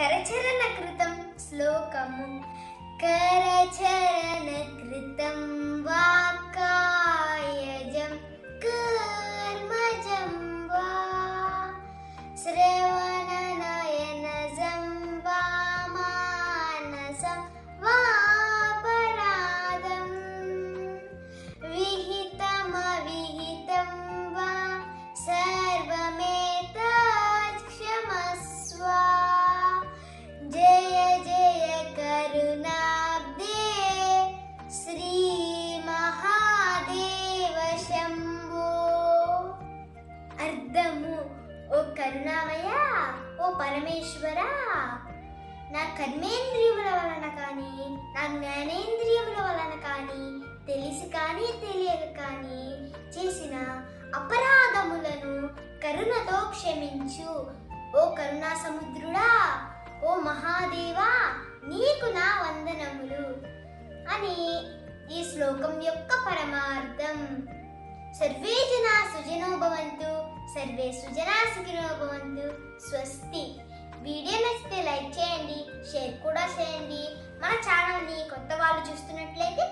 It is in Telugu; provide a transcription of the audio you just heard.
కరచరణ కృతం శ్లోకము. కరచరణ కరుణామయ ఓ పరమేశ్వర. నా కర్మేంద్రియముల వలన కానీ నా జ్ఞానేంద్రియముల వలన కానీ తెలిసి కానీ తెలియక కానీ చేసిన అపరాధములను కరుణతో క్షమించు. ఓ కరుణా సముద్రుడా ఓ మహాదేవా నీకు నా వందనములు. అని ఈ శ్లోకం యొక్క పరమార్థం. సర్వే జన సుఖినో భవంతు సర్వే సుజనా సుఖినో భవంతు స్వస్తి వీడియో నచ్చితే లైక్ చేయండి షేర్ కూడా చేయండి. మన ఛానల్ని కొత్త వాళ్ళు చూస్తున్నట్లయితే